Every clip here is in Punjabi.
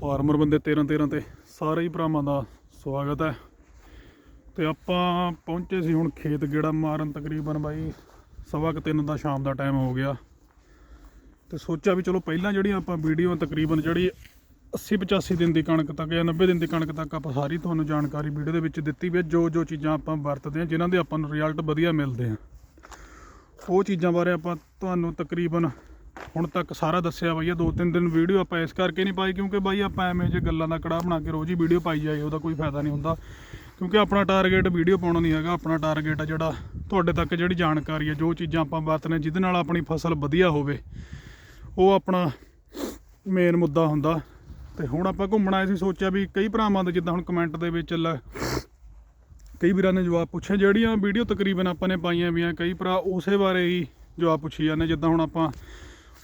ਫਾਰਮਰ ਬੰਦੇ 13 13 ਤੇ ਸਾਰੇ ਹੀ ਭਰਾਵਾਂ ਦਾ ਸਵਾਗਤ ਹੈ। ਤੇ ਆਪਾਂ ਪਹੁੰਚੇ ਸੀ ਹੁਣ ਖੇਤ ਗੇੜਾ ਮਾਰਨ ਤਕਰੀਬਨ ਬਾਈ ਸਵਾ ਕੁ ਤਿੰਨ ਦਾ ਸ਼ਾਮ ਦਾ ਟਾਈਮ ਹੋ ਗਿਆ। ਤੇ ਸੋਚਿਆ ਵੀ ਚਲੋ ਪਹਿਲਾਂ ਜਿਹੜੀ ਆਪਾਂ ਵੀਡੀਓ ਤਕਰੀਬਨ ਜਿਹੜੀ 80 85 ਦਿਨ ਦੀ ਕਣਕ ਤੱਕ ਜਾਂ 90 ਦਿਨ ਦੀ ਕਣਕ ਤੱਕ ਆਪਾਂ ਸਾਰੀ ਤੁਹਾਨੂੰ ਜਾਣਕਾਰੀ ਵੀਡੀਓ ਦੇ ਵਿੱਚ ਦਿੱਤੀ ਵੀ ਜੋ ਜੋ ਚੀਜ਼ਾਂ ਆਪਾਂ ਵਰਤਦੇ ਹਾਂ, ਜਿਨ੍ਹਾਂ ਦੇ ਆਪਾਂ ਨੂੰ ਰਿਜ਼ਲਟ ਵਧੀਆ ਮਿਲਦੇ ਆ। ਉਹ ਚੀਜ਼ਾਂ ਬਾਰੇ ਆਪਾਂ ਤੁਹਾਨੂੰ ਤਕਰੀਬਨ ਹੁਣ ਤੱਕ ਸਾਰਾ ਦੱਸਿਆ ਬਈ ਇਹ ਦੋ ਤਿੰਨ ਦਿਨ ਵੀਡੀਓ ਆਪਾਂ ਇਸ ਕਰਕੇ ਨਹੀਂ ਪਾਈ ਕਿਉਂਕਿ ਬਾਈ ਆਪਾਂ ਐਵੇਂ ਜੇ ਗੱਲਾਂ ਦਾ ਕੜਾ ਬਣਾ ਕੇ ਰੋਜ਼ ਹੀ ਵੀਡੀਓ ਪਾਈ ਜਾਏ, ਉਹਦਾ ਕੋਈ ਫਾਇਦਾ ਨਹੀਂ ਹੁੰਦਾ। ਕਿਉਂਕਿ ਆਪਣਾ ਟਾਰਗੇਟ ਵੀਡੀਓ ਪਾਉਣਾ ਨਹੀਂ ਹੈਗਾ, ਆਪਣਾ ਟਾਰਗੇਟ ਆ ਜਿਹੜਾ ਤੁਹਾਡੇ ਤੱਕ ਜਿਹੜੀ ਜਾਣਕਾਰੀ ਹੈ ਜੋ ਚੀਜ਼ਾਂ ਆਪਾਂ ਵਰਤਨੇ, ਜਿਹਦੇ ਨਾਲ ਆਪਣੀ ਫਸਲ ਵਧੀਆ ਹੋਵੇ, ਉਹ ਆਪਣਾ ਮੇਨ ਮੁੱਦਾ ਹੁੰਦਾ। ਤੇ ਹੁਣ ਆਪਾਂ ਘੁੰਮਣ ਆਏ ਸੀ, ਸੋਚਿਆ ਵੀ ਕਈ ਭਰਾਵਾਂ ਦੇ ਜਿੱਦਾਂ ਹੁਣ ਕਮੈਂਟ ਦੇ ਵਿੱਚ ਲ- ਕਈ ਵੀਰਾਂ ਨੇ ਜਵਾਬ ਪੁੱਛੇ ਜਿਹੜੀਆਂ ਵੀਡੀਓ ਤਕਰੀਬਨ ਆਪਾਂ ਨੇ ਪਾਈਆਂ ਵੀਆਂ ਕਈ ਭਰਾ ਉਸੇ ਬਾਰੇ ਹੀ ਜਵਾਬ ਪੁੱਛੀ ਜਾਂਦੇ ਜਿੱਦਾਂ ਹੁਣ ਆਪਾਂ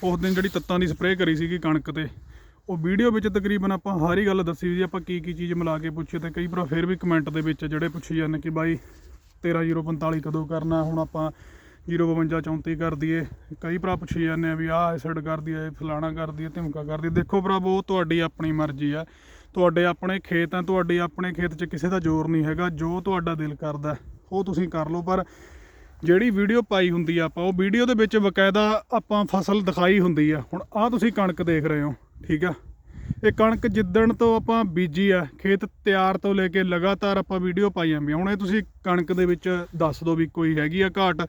ਉਸ ਦਿਨ ਜਿਹੜੀ ਤੱਤਾਂ ਦੀ ਸਪਰੇਅ ਕਰੀ ਸੀਗੀ ਕਣਕ ਤੇ, ਉਹ ਵੀਡੀਓ ਵਿੱਚ ਤਕਰੀਬਨ ਆਪਾਂ ਹਰ ਹੀ ਗੱਲ ਦੱਸੀ ਵੀ ਆਪਾਂ ਕੀ ਕੀ ਚੀਜ਼ ਮਿਲਾ ਕੇ ਪੁੱਛੇ ਤੇ ਕਈ ਭਰਾ ਫਿਰ ਵੀ ਕਮੈਂਟ ਦੇ ਵਿੱਚ ਜਿਹੜੇ ਪੁੱਛੀ ਜਾਂਦੇ ਕਿ ਬਾਈ 13045 ਕਦੋਂ ਕਰਨਾ, ਹੁਣ ਆਪਾਂ 052 34 ਕਰ ਦਈਏ। ਕਈ ਭਰਾ ਪੁੱਛੀ ਜਾਂਦੇ ਆ ਵੀ ਆਹ ਐਸਿਡ ਕਰ ਦਈਏ, ਫਲਾਣਾ ਕਰ ਦਈਏ, ਧਮਕਾ ਕਰ ਦਈਏ। ਦੇਖੋ ਭਰਾ, ਉਹ ਤੁਹਾਡੀ ਆਪਣੀ ਮਰਜ਼ੀ ਆ। ਤੁਹਾਡੇ ਆਪਣੇ ਖੇਤ ਆ, ਤੁਹਾਡੇ ਆਪਣੇ ਖੇਤ 'ਚ ਕਿਸੇ ਦਾ ਜ਼ੋਰ ਨਹੀਂ ਹੈਗਾ। ਜੋ ਤੁਹਾਡਾ ਦਿਲ ਕਰਦਾ, ਉਹ ਤੁਸੀਂ ਕਰ ਲਓ। ਪਰ ਜਿਹੜੀ ਵੀਡੀਓ ਪਾਈ ਹੁੰਦੀ ਆ ਆਪਾਂ, ਉਹ ਵੀਡੀਓ ਦੇ ਵਿੱਚ ਬਕਾਇਦਾ ਆਪਾਂ ਫਸਲ ਦਿਖਾਈ ਹੁੰਦੀ ਆ। ਹੁਣ ਆਹ ਤੁਸੀਂ ਕਣਕ ਦੇਖ ਰਹੇ ਹੋ, ਠੀਕ ਆ? ਇਹ ਕਣਕ ਜਿੱਦਣ ਤੋਂ ਆਪਾਂ ਬੀਜੀ ਆ, ਖੇਤ ਤਿਆਰ ਤੋਂ ਲੈ ਕੇ ਲਗਾਤਾਰ ਆਪਾਂ ਵੀਡੀਓ ਪਾਈ ਜਾਂਦੀ ਹੁਣ ਇਹ ਤੁਸੀਂ ਕਣਕ ਦੇ ਵਿੱਚ ਦੱਸ ਦਿਓ ਵੀ ਕੋਈ ਹੈਗੀ ਆ ਘਾਟ,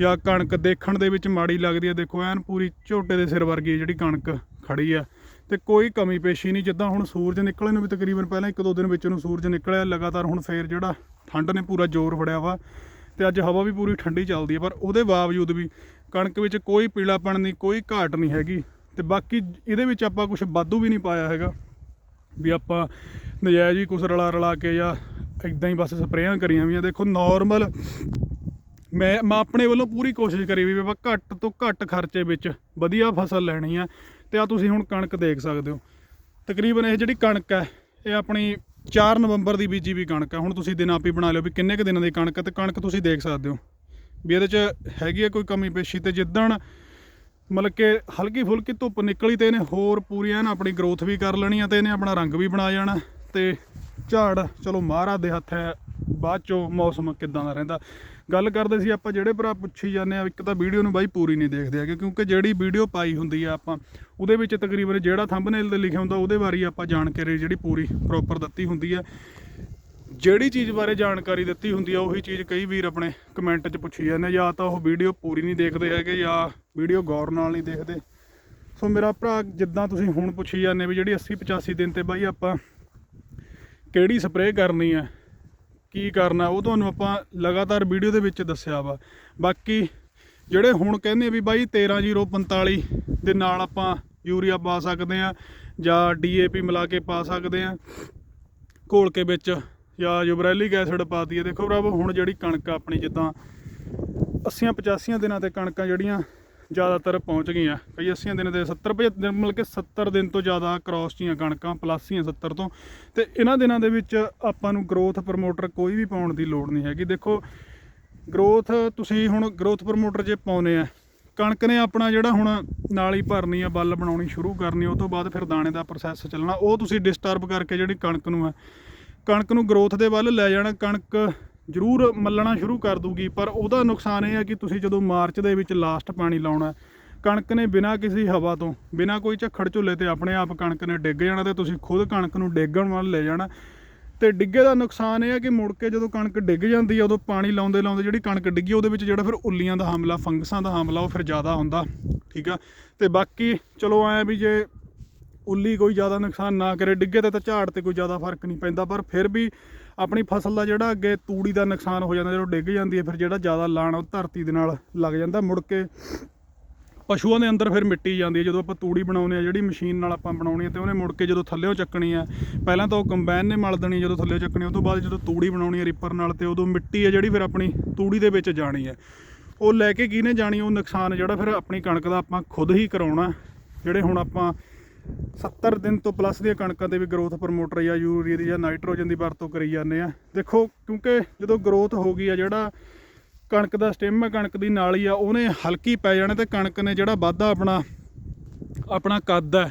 ਜਾਂ ਕਣਕ ਦੇਖਣ ਦੇ ਵਿੱਚ ਮਾੜੀ ਲੱਗਦੀ ਆ। ਦੇਖੋ, ਐਨ ਪੂਰੀ ਝੋਟੇ ਦੇ ਸਿਰ ਵਰਗੀ ਜਿਹੜੀ ਕਣਕ ਖੜੀ ਆ। ਤੇ ਕੋਈ ਕਮੀ ਪੇਸ਼ੀ ਨਹੀਂ, ਜਿੱਦਾਂ ਹੁਣ ਸੂਰਜ ਨਿਕਲਣ ਨੂੰ ਵੀ ਤਕਰੀਬਨ ਪਹਿਲਾਂ ਇੱਕ ਦੋ ਦਿਨ ਵਿੱਚ ਨੂੰ ਸੂਰਜ ਨਿਕਲਿਆ, ਲਗਾਤਾਰ ਹੁਣ ਫੇਰ ਜਿਹੜਾ ਠੰਡ ਨੇ ਪੂਰਾ ਜ਼ੋਰ ਫੜਿਆ ਵਾ। ਤੇ ਅੱਜ ਹਵਾ ਵੀ ਪੂਰੀ ਠੰਡੀ ਚੱਲਦੀ ਹੈ ਪਰ ਉਹਦੇ ਬਾਵਜੂਦ ਵੀ ਕਣਕ ਵਿੱਚ ਕੋਈ ਪੀਲਾਪਣ ਨਹੀਂ, ਕੋਈ ਘਾਟ ਨਹੀਂ ਹੈਗੀ ਤੇ ਬਾਕੀ ਇਹਦੇ ਵਿੱਚ ਆਪਾਂ ਕੁਝ ਵਾਧੂ ਵੀ ਨਹੀਂ ਪਾਇਆ ਹੈਗਾ ਵੀ ਆਪਾਂ ਨਜਾਇਜ਼ ਹੀ ਕੁਛ ਰਲਾ ਰਲਾ ਕੇ ਜਾਂ ਇਦਾਂ ਹੀ ਬਸ ਸਪਰੇਆਂ ਕਰੀਆਂ ਵੀ ਆ ਦੇਖੋ ਨਾਰਮਲ ਮੈਂ ਮੈਂ ਆਪਣੇ ਵੱਲੋਂ ਪੂਰੀ ਕੋਸ਼ਿਸ਼ ਕਰੀ ਵੀ ਆਪਾਂ ਘੱਟ ਤੋਂ ਘੱਟ ਖਰਚੇ ਵਿੱਚ ਵਧੀਆ ਫਸਲ ਲੈਣੀ ਆ ਤੇ ਆ ਤੁਸੀਂ ਹੁਣ ਕਣਕ ਦੇਖ ਸਕਦੇ ਹੋ। ਤਕਰੀਬਨ ਇਹ ਜਿਹੜੀ ਕਣਕ ਹੈ, ਇਹ ਆਪਣੀ 4 ਨਵੰਬਰ ਦੀ ਬੀਜੀ ਵੀ ਕਣਕ ਹੈ ਹੁਣ ਤੁਸੀਂ ਦਿਨ ਆਪ ਹੀ ਬਣਾ ਲਿਓ ਵੀ ਕਿੰਨੇ ਕੁ ਦਿਨਾਂ ਦੀ ਕਣਕ ਹੈ ਤੇ ਕਣਕ ਤੁਸੀਂ ਦੇਖ ਸਕਦੇ ਹੋ। ਵੀ ਇਹਦੇ 'ਚ ਹੈਗੀ ਹੈ ਕੋਈ ਕਮੀ ਪੇਸ਼ੀ ਤੇ ਜਿੱਦਣ ਮਤਲਬ ਕਿ ਹਲਕੀ ਫੁਲਕੀ ਧੁੱਪ ਨਿਕਲੀ ਤੇ ਇਹਨੇ ਹੋਰ ਪੂਰੀ ਐਨ ਆਪਣੀ ਗਰੋਥ ਵੀ ਕਰ ਲੈਣੀ ਆ ਤੇ ਇਹਨੇ ਆਪਣਾ ਰੰਗ ਵੀ ਬਣਾ ਜਾਣਾ ਤੇ ਝਾੜ, ਚਲੋ ਮਹਾਰਾਜ ਦੇ ਹੱਥ ਹੈ। ਬਾਅਦ ਚੋਂ ਮੌਸਮ ਕਿਦਾਂ ਦਾ ਰਹਿੰਦਾ। ਗੱਲ ਕਰਦੇ ਸੀ ਆਪਾਂ ਜਿਹੜੇ ਭਰਾ ਪੁੱਛੀ ਜਾਂਦੇ ਆ, ਇੱਕ ਤਾਂ ਵੀਡੀਓ ਨੂੰ ਬਾਈ ਪੂਰੀ ਨਹੀਂ ਦੇਖਦੇ ਹੈਗੇ, ਕਿਉਂਕਿ ਜਿਹੜੀ ਵੀਡੀਓ ਪਾਈ ਹੁੰਦੀ ਆ ਆਪਾਂ, ਉਹਦੇ ਵਿੱਚ ਤਕਰੀਬਨ ਜਿਹੜਾ ਥੰਬਨੇਲ ਤੇ ਲਿਖਿਆ ਹੁੰਦਾ, ਉਹਦੇ ਬਾਰੇ ਆਪਾਂ ਜਾਣਕਾਰੀ ਜਿਹੜੀ ਪੂਰੀ ਪ੍ਰੋਪਰ ਦਿੱਤੀ ਹੁੰਦੀ ਆ। ਜਿਹੜੀ ਚੀਜ਼ ਬਾਰੇ ਜਾਣਕਾਰੀ ਦਿੱਤੀ ਹੁੰਦੀ ਆ, ਉਹੀ ਚੀਜ਼ ਕਈ ਵੀਰ ਆਪਣੇ ਕਮੈਂਟ 'ਚ ਪੁੱਛੀ ਜਾਂਦੇ ਜਾਂ ਤਾਂ ਉਹ ਵੀਡੀਓ ਪੂਰੀ ਨਹੀਂ ਦੇਖਦੇ ਹੈਗੇ, ਜਾਂ ਵੀਡੀਓ ਗੌਰ ਨਾਲ ਨਹੀਂ ਦੇਖਦੇ। ਸੋ ਮੇਰਾ ਭਰਾ, ਜਿੱਦਾਂ ਤੁਸੀਂ ਹੁਣ ਪੁੱਛੀ ਜਾਂਦੇ ਵੀ ਜਿਹੜੀ 80 85 ਦਿਨ ਤੇ ਬਾਈ ਆਪਾਂ ਕਿਹੜੀ ਸਪਰੇਅ ਕਰਨੀ ਹੈ ਕੀ ਕਰਨਾ, ਉਹ ਤੁਹਾਨੂੰ ਆਪਾਂ ਲਗਾਤਾਰ ਵੀਡੀਓ ਦੇ ਵਿੱਚ ਦੱਸਿਆ ਵਾ। ਬਾਕੀ ਜਿਹੜੇ ਹੁਣ ਕਹਿੰਦੇ ਵੀ ਬਾਈ 13045 ਦੇ ਨਾਲ ਆਪਾਂ ਯੂਰੀਆ ਪਾ ਸਕਦੇ ਆ ਜਾਂ ਡੀਏਪੀ ਮਿਲਾ ਕੇ ਪਾ ਸਕਦੇ ਆ। ਘੋਲ ਕੇ ਵਿੱਚ ਜਾਂ ਯੂਬਰੈਲਿਕ ਐਸਿਡ ਪਾ ਦਈਏ ਦੇਖੋ ਭਰਾਵੋ, ਹੁਣ ਜਿਹੜੀ ਕਣਕ ਆਪਣੀ, ਜਿੱਦਾਂ 80 85 ਦਿਨਾਂ ਤੇ ਕਣਕਾਂ ਜਿਹੜੀਆਂ ਜ਼ਿਆਦਾਤਰ ਪਹੁੰਚ ਗਈਆਂ। ਕਈ 80 ਦਿਨ ਦੇ 70 75 ਦਿਨ ਮਤਲਬ ਕਿ 70 ਦਿਨ ਤੋਂ ਜ਼ਿਆਦਾ ਕ੍ਰਾਸ ਦੀਆਂ ਕਣਕਾਂ ਪਲੱਸ ਹੀਆਂ 70 ਤੋਂ। ਤੇ ਇਹਨਾਂ ਦਿਨਾਂ ਦੇ ਵਿੱਚ ਆਪਾਂ ਨੂੰ ਗਰੋਥ ਪ੍ਰਮੋਟਰ ਕੋਈ ਵੀ ਪਾਉਣ ਦੀ ਲੋੜ ਨਹੀਂ ਹੈਗੀ। ਦੇਖੋ ਗਰੋਥ ਤੁਸੀਂ ਹੁਣ ਗਰੋਥ ਪ੍ਰਮੋਟਰ ਜੇ ਪਾਉਨੇ ਆ, ਕਣਕ ਨੇ ਆਪਣਾ ਜਿਹੜਾ ਹੁਣ ਨਾਲੀ ਭਰਨੀ ਆ, ਬੱਲ ਬਣਾਉਣੀ ਸ਼ੁਰੂ ਕਰਨੀ, ਉਹ ਤੋਂ ਬਾਅਦ ਫਿਰ ਦਾਣੇ ਦਾ ਪ੍ਰੋਸੈਸ ਚੱਲਣਾ। ਉਹ ਤੁਸੀਂ ਡਿਸਟਰਬ ਕਰਕੇ ਜਿਹੜੀ ਕਣਕ ਨੂੰ ਆ, ਕਣਕ ਨੂੰ ਗਰੋਥ ਦੇ ਵੱਲ ਲੈ ਜਾਣਾ। ਕਣਕ ਜ਼ਰੂਰ ਮੱਲਣਾ ਸ਼ੁਰੂ ਕਰ ਦੂਗੀ ਪਰ ਉਹਦਾ ਨੁਕਸਾਨ ਇਹ ਹੈ ਕਿ ਤੁਸੀਂ ਜਦੋਂ ਮਾਰਚ ਦੇ ਵਿੱਚ ਲਾਸਟ ਪਾਣੀ ਲਾਉਣਾ ਕਣਕ ਨੇ ਬਿਨਾਂ ਕਿਸੇ ਹਵਾ ਤੋਂ, ਬਿਨਾਂ ਕੋਈ ਝੱਖੜ ਝੁੱਲੇ ਤੇ ਆਪਣੇ ਆਪ ਕਣਕ ਨੇ ਡਿੱਗ ਜਾਣਾ ਤੇ ਤੁਸੀਂ ਖੁਦ ਕਣਕ ਨੂੰ ਡੇਗਣ ਵੱਲ ਲੈ ਜਾਣਾ। ਤੇ ਡਿੱਗੇ ਦਾ ਨੁਕਸਾਨ ਇਹ ਹੈ ਕਿ ਮੁੜ ਕੇ ਜਦੋਂ ਕਣਕ ਡਿੱਗ ਜਾਂਦੀ ਹੈ ਉਦੋਂ ਪਾਣੀ ਲਾਉਂਦੇ ਲਾਉਂਦੇ ਜਿਹੜੀ ਕਣਕ ਡਿੱਗੀ, ਉਹਦੇ ਵਿੱਚ ਜਿਹੜਾ ਫਿਰ ਉੱਲੀਆਂ ਦਾ ਹਮਲਾ, ਫੰਗਸਾਂ ਦਾ ਹਮਲਾ, ਉਹ ਫਿਰ ਜ਼ਿਆਦਾ ਹੁੰਦਾ, ਠੀਕ ਆ? ਤੇ ਬਾਕੀ ਚਲੋ ਐ ਵੀ ਜੇ ਉੱਲੀ ਕੋਈ ਜ਼ਿਆਦਾ ਨੁਕਸਾਨ ਨਾ ਕਰੇ, ਡਿੱਗੇ ਤੇ ਤਾਂ ਝਾੜ ਤੇ ਕੋਈ ਜ਼ਿਆਦਾ ਫ਼ਰਕ ਨਹੀਂ ਪੈਂਦਾ, ਪਰ ਫਿਰ ਵੀ ਆਪਣੀ ਫਸਲ ਦਾ ਜਿਹੜਾ ਅੱਗੇ ਤੂੜੀ ਦਾ ਨੁਕਸਾਨ ਹੋ ਜਾਂਦਾ, ਜਦੋਂ ਡਿੱਗ ਜਾਂਦੀ ਹੈ, ਫਿਰ ਜਿਹੜਾ ਜ਼ਿਆਦਾ ਲਾਣ ਉਹ ਧਰਤੀ ਦੇ ਨਾਲ ਲੱਗ ਜਾਂਦਾ। ਮੁੜ ਕੇ ਪਸ਼ੂਆਂ ਦੇ ਅੰਦਰ ਫਿਰ ਮਿੱਟੀ ਜਾਂਦੀ ਹੈ। ਜਦੋਂ ਆਪਾਂ ਤੂੜੀ ਬਣਾਉਂਦੇ ਆ ਜਿਹੜੀ ਮਸ਼ੀਨ ਨਾਲ ਆਪਾਂ ਬਣਾਉਣੀ ਹੈ, ਤੇ ਉਹਨੇ ਮੁੜ ਕੇ ਜਦੋਂ ਥੱਲੇੋਂ ਚੱਕਣੀ ਆ ਪਹਿਲਾਂ ਤਾਂ ਉਹ ਕੰਬਾਈਨ ਨੇ ਮਲ ਦੇਣੀ ਜਦੋਂ ਥੱਲੇੋਂ ਚੱਕਣੀ ਉਹ ਤੋਂ ਬਾਅਦ ਜਦੋਂ ਤੂੜੀ ਬਣਾਉਣੀ ਹੈ ਰੀਪਰ ਨਾਲ, ਤੇ ਉਦੋਂ ਮਿੱਟੀ ਹੈ, ਜਿਹੜੀ ਫਿਰ ਆਪਣੀ ਤੂੜੀ ਦੇ ਵਿੱਚ ਜਾਣੀ ਹੈ। ਉਹ ਲੈ ਕੇ ਕਿਹਨੇ ਜਾਣੀ, ਉਹ ਨੁਕਸਾਨ ਜਿਹੜਾ ਫਿਰ ਆਪਣੀ ਕਣਕ ਦਾ ਆਪਾਂ ਖੁਦ ਹੀ ਕਰਾਉਣਾ, ਜਿਹੜੇ ਹੁਣ ਆਪਾਂ 70 ਦਿਨ ਤੋਂ ਪਲੱਸ ਦੀਆਂ ਕਣਕਾਂ ਤੇ ਵੀ ਗਰੋਥ ਪ੍ਰਮੋਟਰ ਜਾਂ ਯੂਰੀਆ ਦੀ ਜਾਂ ਨਾਈਟ੍ਰੋਜਨ ਦੀ ਵਰਤੋਂ ਕਰੀ ਜਾਂਦੇ ਆ। ਦੇਖੋ, ਕਿਉਂਕਿ ਜਦੋਂ ਗਰੋਥ ਹੋ ਗਈ ਆ, ਜਿਹੜਾ ਕਣਕ ਦਾ ਸਟਿਮ ਹੈ ਕਣਕ ਦੀ ਨਾਲੀ ਆ, ਉਹਨੇ ਹਲਕੀ ਪੈ ਜਾਣਾ ਤੇ ਕਣਕ ਨੇ ਜਿਹੜਾ ਵਾਧਾ ਆਪਣਾ ਆਪਣਾ ਕੱਦ ਹੈ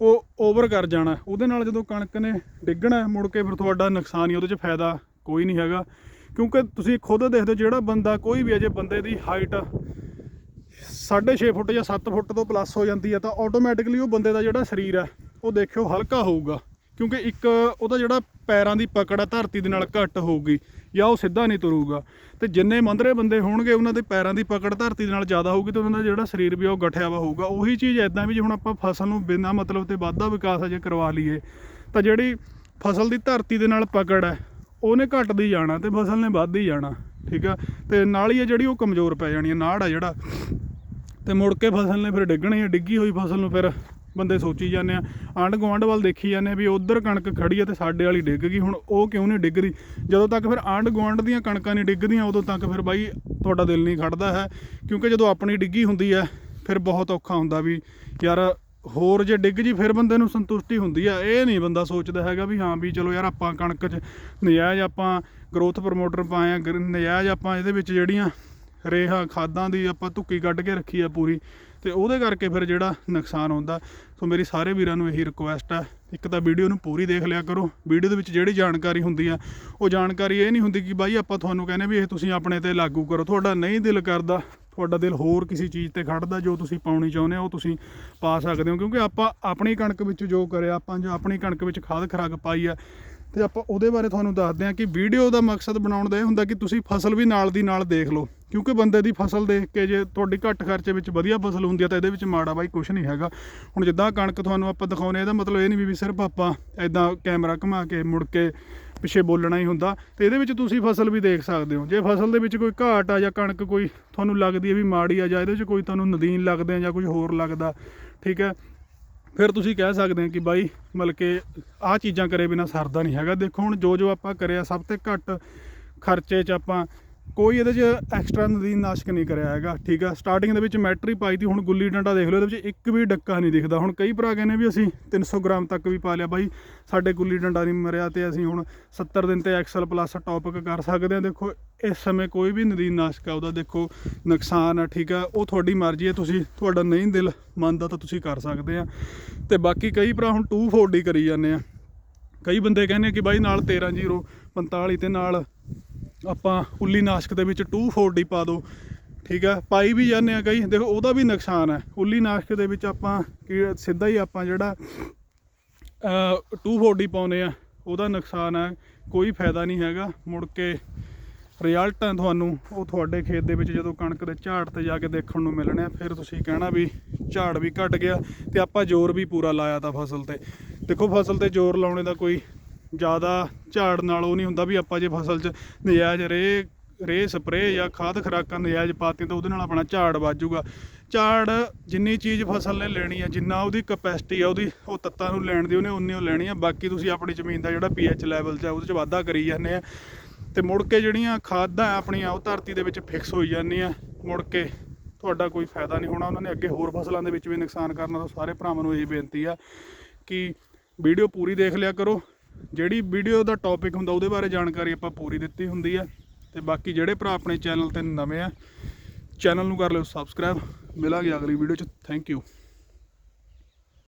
ਉਹ ਓਵਰ ਕਰ ਜਾਣਾ। ਉਹਦੇ ਨਾਲ ਜਦੋਂ ਕਣਕ ਨੇ ਡਿੱਗਣਾ, ਮੁੜ ਕੇ ਫਿਰ ਤੁਹਾਡਾ ਨੁਕਸਾਨ ਹੀ ਉਹਦੇ 'ਚ ਫਾਇਦਾ ਕੋਈ ਨਹੀਂ ਹੈਗਾ। ਕਿਉਂਕਿ ਤੁਸੀਂ ਖੁਦ ਦੇਖਦੇ ਹੋ, ਜਿਹੜਾ ਬੰਦਾ ਕੋਈ ਵੀ ਅਜੇ ਬੰਦੇ ਦੀ ਹਾਈਟ 6.5 ਫੁੱਟ ਜਾਂ 7 ਫੁੱਟ ਤੋਂ ਪਲੱਸ ਹੋ ਜਾਂਦੀ ਹੈ ਤਾਂ ਆਟੋਮੈਟਿਕਲੀ ਉਹ ਬੰਦੇ ਦਾ ਜਿਹੜਾ ਸਰੀਰ ਹੈ ਉਹ ਦੇਖਿਓ ਹਲਕਾ ਹੋਊਗਾ। ਕਿਉਂਕਿ ਇੱਕ ਉਹਦਾ ਜਿਹੜਾ ਪੈਰਾਂ ਦੀ ਪਕੜ ਹੈ ਧਰਤੀ ਦੇ ਨਾਲ ਘੱਟ ਹੋਊਗੀ ਜਾਂ ਉਹ ਸਿੱਧਾ ਨਹੀਂ ਤੁਰੂਗਾ। ਤੇ ਜਿੰਨੇ ਮੰਦਰੇ ਬੰਦੇ ਹੋਣਗੇ, ਉਹਨਾਂ ਦੇ ਪੈਰਾਂ ਦੀ ਪਕੜ ਧਰਤੀ ਦੇ ਨਾਲ ਜ਼ਿਆਦਾ ਹੋਊਗੀ ਤੇ ਉਹਨਾਂ ਦਾ ਜਿਹੜਾ ਸਰੀਰ ਵੀ ਆ, ਉਹ ਗਠਿਆ ਵਾ ਹੋਊਗਾ। ਉਹੀ ਚੀਜ਼ ਐਦਾਂ ਵੀ ਜੇ ਹੁਣ ਆਪਾਂ ਫਸਲ ਨੂੰ ਬਿਨਾਂ ਮਤਲਬ ਤੇ ਵਾਧਾ ਵਿਕਾਸ ਅਜੇ ਕਰਵਾ ਲਈਏ, ਤਾਂ ਜਿਹੜੀ ਫਸਲ ਦੀ ਧਰਤੀ ਦੇ ਨਾਲ ਪਕੜ ਹੈ ਉਹਨੇ ਘਟਦੀ ਜਾਣਾ ਤੇ ਫਸਲ ਨੇ ਵੱਧਦੀ ਜਾਣਾ, ਠੀਕ ਆ? ਤੇ ਨਾਲ ਹੀ ਆ ਜਿਹੜੀ ਉਹ ਕਮਜ਼ੋਰ ਪੈ ਜਾਣੀ ਹੈ ਨਾੜ ਆ ਜਿਹੜਾ। ਤੇ ਮੁੜ ਕੇ ਫਸਲ ਨੇ ਫਿਰ ਡਿੱਗਣੀ ਹੈ ਡਿੱਗੀ ਹੋਈ ਫਸਲ ਨੂੰ ਫਿਰ ਬੰਦੇ ਸੋਚੀ ਜਾਂਦੇ ਆ। ਆਂਢ ਗੁਆਂਢ ਵੱਲ ਦੇਖੀ ਜਾਂਦੇ ਆ ਵੀ ਉਧਰ ਕਣਕ ਖੜੀ ਆ ਤੇ ਸਾਡੇ ਵਾਲੀ ਡਿੱਗ ਗਈ, ਹੁਣ ਉਹ ਕਿਉਂ ਨਹੀਂ ਡਿੱਗਦੀ ਜਦੋਂ ਤੱਕ ਫਿਰ ਆਂਢ ਗੁਆਂਢ ਦੀਆਂ ਕਣਕਾਂ ਨਹੀਂ ਡਿੱਗਦੀਆਂ, ਉਦੋਂ ਤੱਕ ਫਿਰ ਬਾਈ ਤੁਹਾਡਾ ਦਿਲ ਨਹੀਂ ਖੜਦਾ ਹੈ। ਕਿਉਂਕਿ ਜਦੋਂ ਆਪਣੀ ਡਿੱਗੀ ਹੁੰਦੀ ਹੈ, ਫਿਰ ਬਹੁਤ ਔਖਾ ਹੁੰਦਾ ਵੀ ਯਾਰ ਹੋਰ ਜੇ ਡਿੱਗ ਜੀ, ਫਿਰ ਬੰਦੇ ਨੂੰ ਸੰਤੁਸ਼ਟੀ ਹੁੰਦੀ ਆ। ਇਹ ਨਹੀਂ ਬੰਦਾ ਸੋਚਦਾ ਹੈਗਾ ਵੀ ਹਾਂ ਵੀ ਚਲੋ ਯਾਰ ਆਪਾਂ ਕਣਕ 'ਚ ਨਜਾਇਜ਼ ਆਪਾਂ ਗਰੋਥ ਪ੍ਰਮੋਟਰ ਪਾਏ ਆ ਗਰ- ਨਜਾਇਜ਼ ਆਪਾਂ ਇਹਦੇ ਵਿੱਚ ਜਿਹੜੀਆਂ ਰੇਹਾਂ, ਖਾਦਾਂ ਦੀ ਆਪਾਂ ਧੁੱਕੀ ਕੱਢ ਕੇ ਰੱਖੀ ਆ ਪੂਰੀ ਤੇ ਉਹਦੇ ਕਰਕੇ ਫਿਰ ਜਿਹੜਾ ਨੁਕਸਾਨ ਹੁੰਦਾ। ਸੋ ਮੇਰੀ ਸਾਰੇ ਵੀਰਾਂ ਨੂੰ ਇਹੀ ਰਿਕੁਐਸਟ ਆ, ਇੱਕ ਤਾਂ ਵੀਡੀਓ ਨੂੰ ਪੂਰੀ ਦੇਖ ਲਿਆ ਕਰੋ। ਵੀਡੀਓ ਦੇ ਵਿੱਚ ਜਿਹੜੀ ਜਾਣਕਾਰੀ ਹੁੰਦੀ ਆ, ਉਹ ਜਾਣਕਾਰੀ ਇਹ ਨਹੀਂ ਹੁੰਦੀ ਕਿ ਬਾਈ ਆਪਾਂ ਤੁਹਾਨੂੰ ਕਹਿੰਦੇ ਵੀ ਇਹ ਤੁਸੀਂ ਆਪਣੇ ਤੇ ਲਾਗੂ ਕਰੋ। ਤੁਹਾਡਾ ਨਹੀਂ ਦਿਲ ਕਰਦਾ, ਤੁਹਾਡਾ ਦਿਲ ਹੋਰ ਕਿਸੇ ਚੀਜ਼ ਤੇ ਖੜਦਾ ਜੋ ਤੁਸੀਂ ਪਾਉਣੀ ਚਾਹੁੰਦੇ ਹੋ, ਉਹ ਤੁਸੀਂ ਪਾ ਸਕਦੇ ਹੋ। ਕਿਉਂਕਿ ਆਪਾਂ ਆਪਣੀ ਕਣਕ ਵਿੱਚ ਜੋ ਕਰਿਆ, ਆਪਾਂ ਜੋ ਆਪਣੀ ਕਣਕ ਵਿੱਚ ਖਾਦ ਖਰਾਕ ਪਾਈ ਆ ਤੇ ਆਪਾਂ ਉਹਦੇ ਬਾਰੇ ਤੁਹਾਨੂੰ ਦੱਸਦੇ ਹਾਂ ਕਿ ਵੀਡੀਓ ਦਾ ਮਕਸਦ ਬਣਾਉਣ ਦਾ ਇਹ ਹੁੰਦਾ ਕਿ ਤੁਸੀਂ ਫਸਲ ਵੀ ਨਾਲ ਦੀ ਨਾਲ ਦੇਖ ਲਓ, ਕਿਉਂਕਿ ਬੰਦੇ ਦੀ ਫਸਲ ਦੇਖ ਕੇ ਜੇ ਤੁਹਾਡੀ ਘੱਟ ਖਰਚੇ ਵਿੱਚ ਵਧੀਆ ਫਸਲ ਹੁੰਦੀ ਆ ਤਾਂ ਇਹਦੇ ਵਿੱਚ ਮਾੜਾ ਬਾਈ ਕੁਝ ਨਹੀਂ ਹੈਗਾ। ਹੁਣ ਜਿੱਦਾਂ ਕਣਕ ਤੁਹਾਨੂੰ ਆਪਾਂ ਦਿਖਾਉਨੇ ਇਹਦਾ ਮਤਲਬ ਇਹ ਨਹੀਂ ਵੀ ਸਿਰਫ ਆਪਾਂ ਐਦਾਂ ਕੈਮਰਾ ਘੁਮਾ ਕੇ ਮੁੜ ਕੇ ਪਿੱਛੇ ਬੋਲਣਾ ਹੀ ਹੁੰਦਾ, ਤੇ ਇਹਦੇ ਵਿੱਚ ਤੁਸੀਂ ਫਸਲ ਵੀ ਦੇਖ ਸਕਦੇ ਹੋ। ਜੇ ਫਸਲ ਦੇ ਵਿੱਚ ਕੋਈ ਘਾਟ ਆ ਜਾਂ ਕਣਕ ਕੋਈ ਤੁਹਾਨੂੰ ਲੱਗਦੀ ਹੈ ਵੀ ਮਾੜੀ ਆ ਜਾਂ ਇਹਦੇ ਵਿੱਚ ਕੋਈ ਤੁਹਾਨੂੰ ਨਦੀਨ ਲੱਗਦੇ ਆ ਜਾਂ ਕੁਝ ਹੋਰ ਲੱਗਦਾ, ਠੀਕ ਹੈ? ਫਿਰ ਤੁਸੀਂ ਕਹਿ ਸਕਦੇ ਆ ਕਿ ਬਾਈ, ਮਤਲਬ ਕਿ ਆਹ ਚੀਜ਼ਾਂ ਕਰੇ ਬਿਨਾ ਸਰਦਾ ਨਹੀਂ ਹੈਗਾ। ਦੇਖੋ ਹੁਣ ਜੋ ਜੋ ਆਪਾਂ ਕਰਿਆ, ਸਭ ਤੋਂ ਘੱਟ ਖਰਚੇ 'ਚ ਆਪਾਂ ਕੋਈ ਇਹਦੇ 'ਚ ਐਕਸਟਰਾ ਨਦੀਨ ਨਾਸ਼ਕ ਨਹੀਂ ਕਰਿਆ ਹੈਗਾ, ਠੀਕ ਆ? ਸਟਾਰਟਿੰਗ ਦੇ ਵਿੱਚ ਮੈਟਰੀ ਪਾਈ ਤੀ, ਹੁਣ ਗੁੱਲੀ ਡੰਡਾ ਦੇਖ ਲਓ, ਇਹਦੇ ਵਿੱਚ ਇੱਕ ਵੀ ਡੱਕਾ ਨਹੀਂ ਦਿਖਦਾ। ਹੁਣ ਕਈ ਭਰਾ ਕਹਿੰਦੇ ਵੀ ਅਸੀਂ 300 ਗ੍ਰਾਮ ਤੱਕ ਵੀ ਪਾ ਲਿਆ ਬਾਈ, ਸਾਡੇ ਗੁੱਲੀ ਡੰਡਾ ਨਹੀਂ ਮਰਿਆ ਤੇ ਅਸੀਂ ਹੁਣ 70 ਦਿਨ ਤੇ ਐਕਸਲ ਪਲੱਸ ਟੌਪਿਕ ਕਰ ਸਕਦੇ ਹਾਂ ਦੇਖੋ ਇਸ ਸਮੇਂ ਕੋਈ ਵੀ ਨਦੀਨ ਨਾਸ਼ਕ ਆ, ਉਹਦਾ ਦੇਖੋ ਨੁਕਸਾਨ ਆ, ਠੀਕ ਆ, ਉਹ ਤੁਹਾਡੀ ਮਰਜ਼ੀ ਹੈ ਤੁਸੀਂ, ਤੁਹਾਡਾ ਨਹੀਂ ਦਿਲ ਮੰਨਦਾ ਤਾਂ ਤੁਸੀਂ ਕਰ ਸਕਦੇ ਆ। ਤੇ ਬਾਕੀ ਕਈ ਭਰਾ ਹੁਣ 240 ਕਰੀ ਜਾਂਦੇ ਆ। ਕਈ ਬੰਦੇ ਕਹਿੰਦੇ ਕਿ ਬਾਈ ਨਾਲ 13045 ਤੇ ਨਾਲ ਆਪਾਂ ਉੱਲੀ ਨਾਸ਼ਕ ਦੇ ਵਿੱਚ 240 ਪਾ ਦਿਓ ਠੀਕ ਆ, ਪਾਈ ਵੀ ਜਾਂਦੇ ਆ ਕਈ, ਦੇਖੋ ਉਹਦਾ ਵੀ ਨੁਕਸਾਨ ਹੈ ਉੱਲੀ ਨਾਸ਼ਕ ਦੇ ਵਿੱਚ ਆਪਾਂ ਕੀ ਸਿੱਧਾ ਹੀ ਆਪਾਂ ਜਿਹੜਾ ਅ 240 ਪਾਉਨੇ ਆ, ਉਹਦਾ ਨੁਕਸਾਨ ਹੈ ਕੋਈ ਫਾਇਦਾ ਨਹੀਂ ਹੈਗਾ, ਮੁੜ ਕੇ ਰਿਜ਼ਲਟ ਹੈ ਤੁਹਾਨੂੰ, ਉਹ ਤੁਹਾਡੇ ਖੇਤ ਦੇ ਵਿੱਚ ਜਦੋਂ ਕਣਕ ਦੇ ਝਾੜ ਤੇ ਜਾ ਕੇ ਦੇਖਣ ਨੂੰ ਮਿਲਣੇ ਆ, ਫਿਰ ਤੁਸੀਂ ਕਹਿਣਾ ਵੀ ਝਾੜ ਵੀ ਘਟ ਗਿਆ ਤੇ ਆਪਾਂ ਜ਼ੋਰ ਵੀ ਪੂਰਾ ਲਾਇਆ ਤਾਂ ਫਸਲ ਤੇ। ਦੇਖੋ, ਫਸਲ ਤੇ ਜ਼ੋਰ ਲਾਉਣੇ ਦਾ ਕੋਈ ਜ਼ਿਆਦਾ ਝਾੜ ਨਾਲ ਉਹ ਨਹੀਂ ਹੁੰਦਾ ਵੀ ਆਪਾਂ ਜੇ ਫਸਲ 'ਚ ਨਜਾਇਜ਼ ਰੇ ਰੇ ਸਪਰੇ ਜਾਂ ਖਾਦ ਖਰਾਕਾਂ ਨਜਾਇਜ਼ ਪਾਤੀ ਤਾਂ ਉਹਦੇ ਨਾਲ ਆਪਣਾ ਝਾੜ ਵੱਜੂਗਾ ਝਾੜ ਜਿੰਨੀ ਚੀਜ਼ ਫਸਲ ਨੇ ਲੈਣੀ ਆ, ਜਿੰਨਾ ਉਹਦੀ ਕਪੈਸਿਟੀ ਆ, ਉਹਦੀ ਉਹ ਤੱਤਾਂ ਨੂੰ ਲੈਣ ਦੀ ਉਹਨੇ ਉਨੀ ਉਹ ਲੈਣੀ ਆ, ਬਾਕੀ ਤੁਸੀਂ ਆਪਣੀ ਜ਼ਮੀਨ ਦਾ ਜਿਹੜਾ ਪੀਐਚ ਲੈਵਲ 'ਚ ਉਹਦੇ 'ਚ ਵਾਧਾ ਕਰੀ ਜਾਂਦੇ ਆ। ਤੇ ਮੁੜ ਕੇ ਜਿਹੜੀਆਂ ਖਾਦਾਂ ਆਪਣੀਆਂ ਉਹ ਧਰਤੀ ਦੇ ਵਿੱਚ ਫਿਕਸ ਹੋਈ ਜਾਂਦੀਆਂ। ਮੁੜ ਕੇ ਤੁਹਾਡਾ ਕੋਈ ਫਾਇਦਾ ਨਹੀਂ ਹੋਣਾ। ਉਹਨਾਂ ਨੇ ਅੱਗੇ ਹੋਰ ਫਸਲਾਂ ਦੇ ਵਿੱਚ ਵੀ ਨੁਕਸਾਨ ਕਰਨਾ, ਤਾਂ ਸਾਰੇ ਭਰਾਵਾਂ ਨੂੰ ਇਹ ਬੇਨਤੀ ਆ ਕਿ ਵੀਡੀਓ ਪੂਰੀ ਦੇਖ ਲਿਆ ਕਰੋ। ਜਿਹੜੀ ਵੀਡੀਓ ਦਾ ਟੌਪਿਕ ਹੁੰਦਾ, ਉਹਦੇ ਬਾਰੇ ਜਾਣਕਾਰੀ ਆਪਾਂ ਪੂਰੀ ਦਿੱਤੀ ਹੁੰਦੀ ਆ। ਤੇ ਬਾਕੀ ਜਿਹੜੇ ਭਰਾ ਆਪਣੇ ਚੈਨਲ ਤੇ ਨਵੇਂ ਆ, ਚੈਨਲ ਨੂੰ ਕਰ ਲਿਓ ਸਬਸਕ੍ਰਾਈਬ ਮਿਲਾਂਗੇ ਅਗਲੀ ਵੀਡੀਓ 'ਚ। Thank you